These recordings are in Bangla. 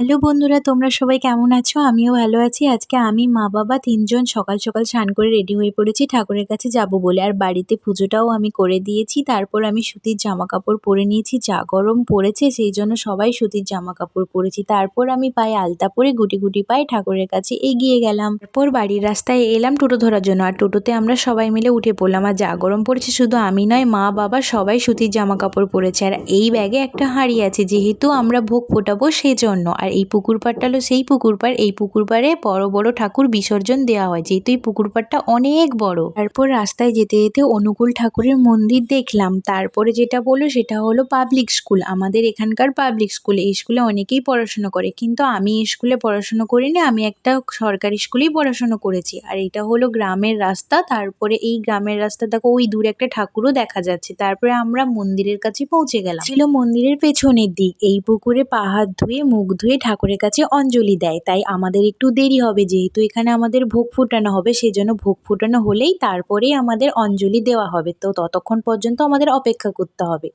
হ্যালো বন্ধুরা, তোমরা সবাই কেমন আছো? আমিও ভালো আছি। আজকে আমি, মা, বাবা তিনজন সকাল সকাল স্নান করে রেডি হয়ে পড়েছি। ঠাকুরের কাছে যাব বলে। আর বাড়িতে পুজোটাও আমি করে দিয়েছি। তারপর আমি সুতির জামা কাপড় পরে নিয়েছি। যা গরম পড়েছে, সেই জন্য সবাই সুতির জামা কাপড় পরেছি। তারপর আমি পায়ে আলতা পরে গুটি গুটি পায়ে ঠাকুরের কাছে এগিয়ে গেলাম। তারপর বাড়ির রাস্তায় এলাম টোটো ধরার জন্য। আর টোটোতে আমরা সবাই মিলে উঠে পড়লাম। আর যা গরম পড়েছে শুধু আমি নয়, মা, বাবা সবাই সুতির জামা কাপড় পরেছে। আর এই ব্যাগে একটা হাঁড়ি আছে। যেহেতু আমরা ভোগ ফোটাবো সেই জন্য আর এই পুকুর পাড়টা হলো সেই পুকুর পাড়। এই পুকুর পাড়ে বড় বড় ঠাকুর বিসর্জন দেওয়া হয়, যেহেতু এই পুকুর পাড়টা অনেক বড়। তারপর রাস্তায় যেতে যেতে অনুকূল ঠাকুরের মন্দির দেখলাম। তারপরে যেটা বলল সেটা হলো পাবলিক স্কুল আমাদের এখানকার পাবলিক স্কুল এই স্কুলে অনেকেই পড়াশোনা করে, কিন্তু আমি এই স্কুলে পড়াশোনা করিনি, আমি একটা সরকারি স্কুলেই পড়াশোনা করেছি। আর এটা হলো গ্রামের রাস্তা, তারপরে এই গ্রামের রাস্তা দেখো, ওই দূরে একটা ঠাকুরও দেখা যাচ্ছে। তারপরে আমরা মন্দিরের কাছে পৌঁছে গেলাম। ছিল মন্দিরের পেছনের দিক। এই পুকুরে পা হাত ধুয়ে, মুখ ধুয়ে ঠাকুরের কাছে অঞ্জলি দেয়। তাই আমাদের একটু দেরি হবে, যেহেতু এখানে আমাদের ভোগ ফোটানো হবে সেই জন্য ভোগ ফোটানো হলেই তারপরেই আমাদের অঞ্জলি দেওয়া হবে। তো ততক্ষণ পর্যন্ত আমাদের অপেক্ষা করতে হবে।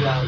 lang.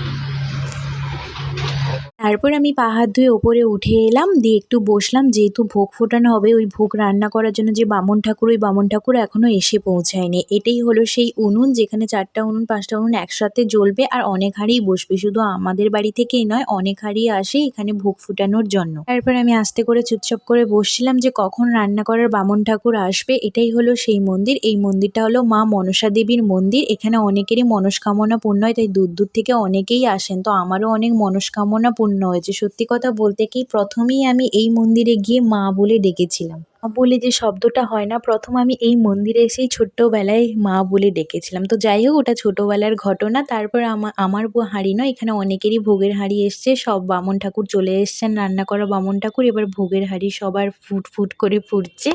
তারপর আমি পা হাত ধুয়ে ওপরে উঠে এলাম, দিয়ে একটু বসলাম। যেহেতু ভোগ ফোটানো হবে, ওই ভোগ রান্না করার জন্য যে বামুন ঠাকুর, ওই বামুন ঠাকুর এখনও এসে পৌঁছায়নি। এটাই হলো সেই উনুন, যেখানে চারটা উনুন, পাঁচটা উনুন একসাথে জ্বলবে আর অনেক হাঁড়িই বসবে। শুধু আমাদের বাড়ি থেকেই নয়, অনেক হাঁড়ি আসে এখানে ভোগ ফোটানোর জন্য। তারপর আমি আস্তে করে চুপচাপ করে বসছিলাম যে কখন রান্না করার বামন ঠাকুর আসবে। এটাই হলো সেই মন্দির। এই মন্দিরটা হলো মা মনসা দেবীর মন্দির। এখানে অনেকেরই মনস্কামনা পূর্ণ হয়, তাই দূর দূর থেকে অনেকেই আসেন। তো আমারও অনেক মনস্কামনা পূর্ণ হয়েছে সত্যি কথা বলতে কি প্রথমেই আমি এই মন্দিরে গিয়ে মা বলে ডেকেছিলাম। বলে যে শব্দটা হয় না, প্রথম আমি এই মন্দিরে এসেই ছোট্টবেলায় মা বলে ডেকেছিলাম। তো যাই হোক, ওটা ছোটোবেলার ঘটনা। তারপর আমা, আমার হাঁড়ি নয়, এখানে অনেকেরই ভোগের হাঁড়ি এসছে। সব বামন ঠাকুর চলে এসছেন, রান্না করা বামুন ঠাকুর। এবার ভোগের হাঁড়ি সবার ফুট ফুট করে ফুটছে।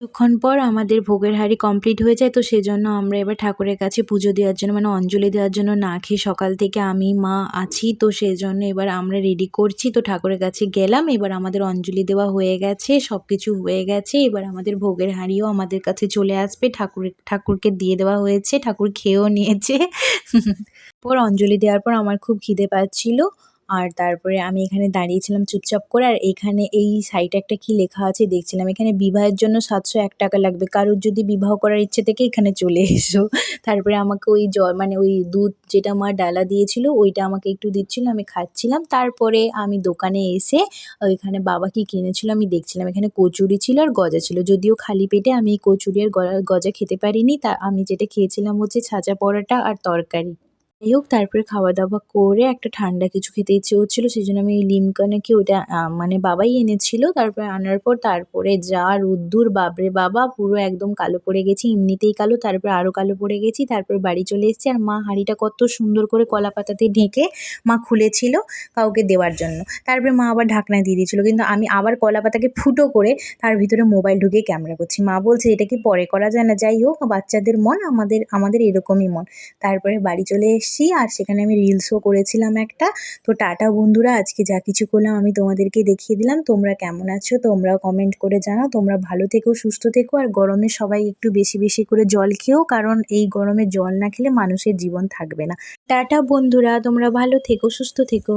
কিছুক্ষণ পর আমাদের ভোগের হাঁড়ি কমপ্লিট হয়ে যায়, তো সেজন্য আমরা এবার ঠাকুরের কাছে পুজো দেওয়ার জন্য মানে অঞ্জলি দেওয়ার জন্য না খেয়ে সকাল থেকে আমি, মা আছি, তো সেজন্য এবার আমরা রেডি করছি, তো ঠাকুরের কাছে গেলাম, এবার আমাদের অঞ্জলি দেওয়া হয়ে গেছে সব কিছু হয়ে গেছে, এবার আমাদের ভোগের হাঁড়িও আমাদের কাছে চলে আসবে ঠাকুরের ঠাকুরকে দিয়ে দেওয়া হয়েছে, ঠাকুর খেয়েও নিয়েছে। পর অঞ্জলি দেওয়ার পর আমার খুব খিদে পাচ্ছিল আর তারপরে আমি এখানে দাঁড়িয়েছিলাম চুপচাপ করে, আর এখানে এই সাইডে একটা কি লেখা আছে দেখছিলাম। এখানে বিবাহের জন্য সাতশো এক টাকা লাগবে। কারোর যদি বিবাহ করার ইচ্ছে থেকে এখানে চলে এসো। তারপরে আমাকে ওই জল মানে ওই দুধ যেটা মা ডালা দিয়েছিল, ওইটা আমাকে একটু দিচ্ছিল, আমি খাচ্ছিলাম। তারপরে আমি দোকানে এসে ওইখানে বাবা কি কিনেছিল আমি দেখছিলাম। এখানে কচুরি ছিল আর গজা ছিল। যদিও খালি পেটে আমি কচুরি আর গজা খেতে পারিনি, তা আমি যেটা খেয়েছিলাম হচ্ছে ছাঁচা পরোটা আর তরকারি। যাই হোক, তারপরে খাওয়া দাওয়া করে একটা ঠান্ডা কিছু খেতে ইচ্ছে হচ্ছিল সেই জন্য আমি লিমকা নাকি ওটা মানে বাবাই এনেছিল। তারপরে আনার পর তারপরে যা রোদ্দুর, বাপরে বাবা, পুরো একদম কালো পড়ে গেছি, এমনিতেই কালো, তারপরে আরও কালো পড়ে গেছি, তারপর বাড়ি চলে এসেছি। আর মা হাঁড়িটা কত সুন্দর করে কলা পাতাতে ঢেকে মা খুলেছিল কাউকে দেওয়ার জন্য। তারপরে মা আবার ঢাকনা দিয়ে দিয়েছিলো, কিন্তু আমি আবার কলা পাতাকে ফুটো করে তার ভিতরে মোবাইল ঢুকিয়ে ক্যামেরা করছি। মা বলছে, এটা কি পরে করা যায় না? যাই হোক, বাচ্চাদের মন আমাদের আমাদের এরকমই মন। তারপরে বাড়ি চলে এসে এসেছি আর সেখানে আমি রিলসও করেছিলাম একটা। তো টাটা বন্ধুরা, আজকে যা কিছু করলাম আমি তোমাদেরকে দেখিয়ে দিলাম। তোমরা কেমন আছো? তোমরা কমেন্ট করে জানাও। তোমরা ভালো থেকো, সুস্থ থেকো আর গরমে সবাই একটু বেশি বেশি করে জল খেও, কারণ এই গরমে জল না খেলে মানুষের জীবন থাকবে না। টাটা বন্ধুরা, তোমরা ভালো থেকো, সুস্থ থেকো।